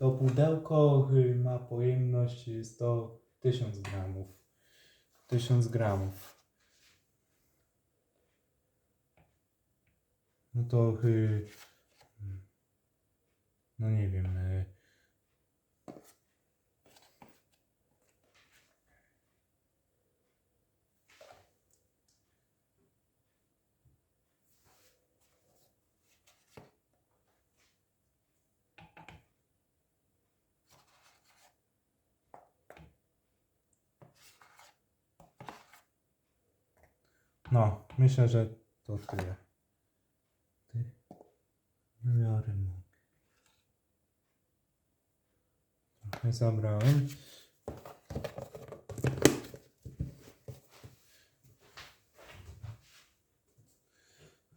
To pudełko y, ma pojemność 100 1000 gramów. 1000 gramów. No to y, no nie wiem. No, myślę, że to tyle. Ty? Wymiary mogę. Trochę zabrałem.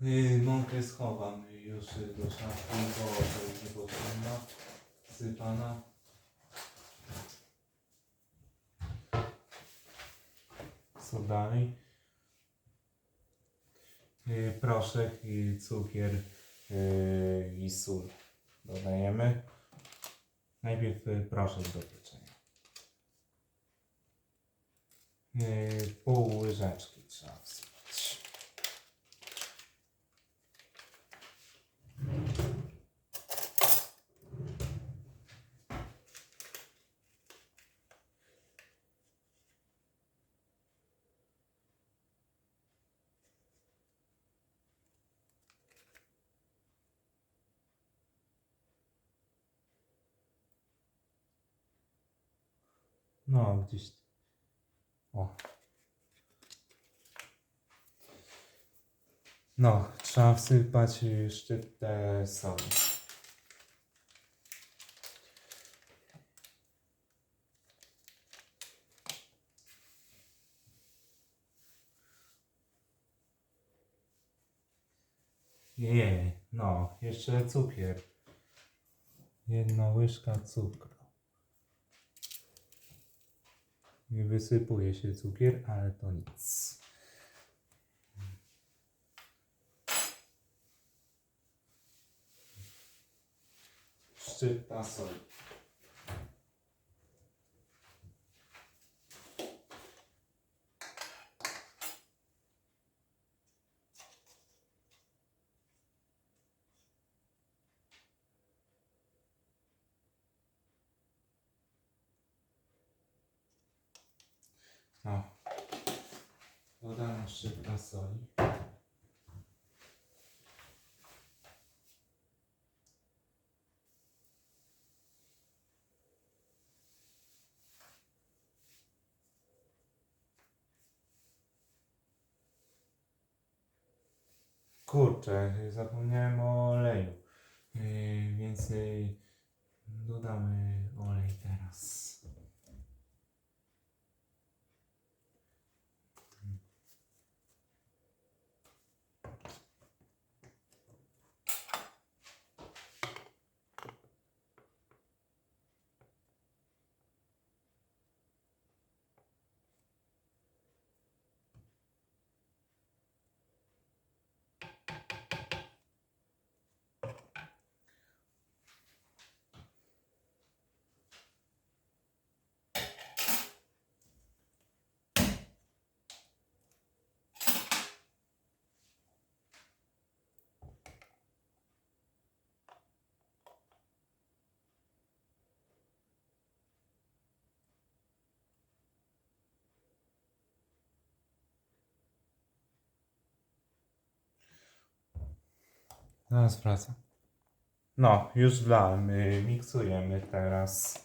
Yy, mąkę schowam już do szafki, bo to już niepotrzebna. Sypana. Co dalej? Yy, proszek, cukier yy, i sól dodajemy. Najpierw yy, proszek do pieczenia. Pół łyżeczki trzeba wsypać. No, gdzieś. O. No, trzeba wsypać y, szczytę soli. Nie, no, jeszcze cukier. Jedna łyżka cukru. I wysypuje się cukier, ale to nic. Szczypta soli. O. Dodana szczypta soli. Kurczę, zapomniałem o oleju. Yy, więc yy, dodamy olej teraz. Zaraz wracam. No, już wlałem. Miksujemy teraz.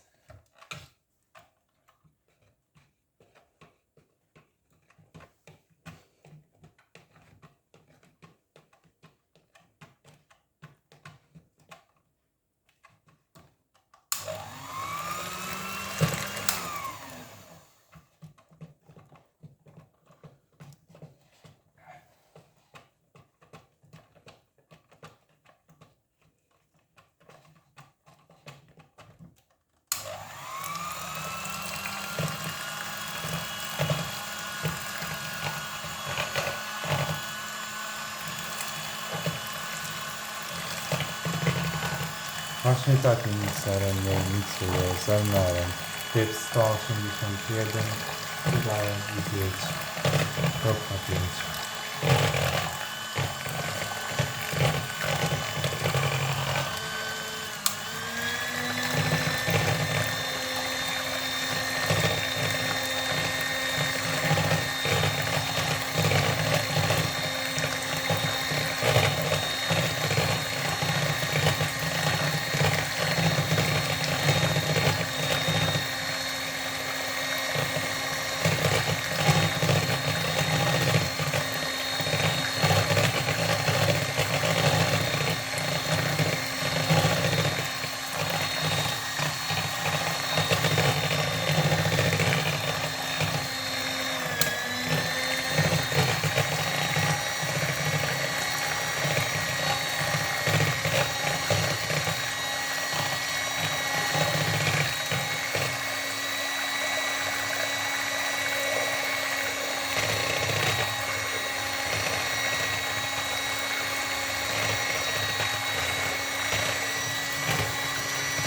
Właśnie takim mikserem miksuję z Elmerem. Typ 181 wydaje i 5.5.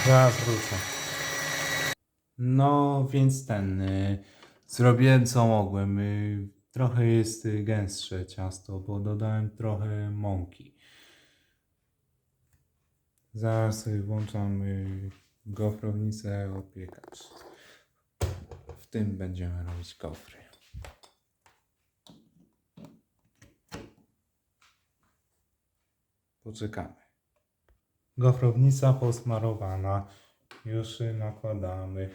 Zaraz wrócę. No, więc ten. Y, zrobiłem co mogłem. Y, trochę jest y, gęstsze ciasto, bo dodałem trochę mąki. Zaraz y, włączam y, gofrownicę opiekacz. W tym będziemy robić gofry. Poczekamy. Gofrownica posmarowana. Już nakładamy.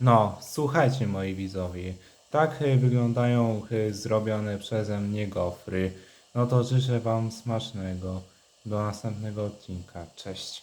No, słuchajcie moi widzowie, tak y, wyglądają y, zrobione przeze mnie gofry. No to życzę wam smacznego. Do następnego odcinka. Cześć.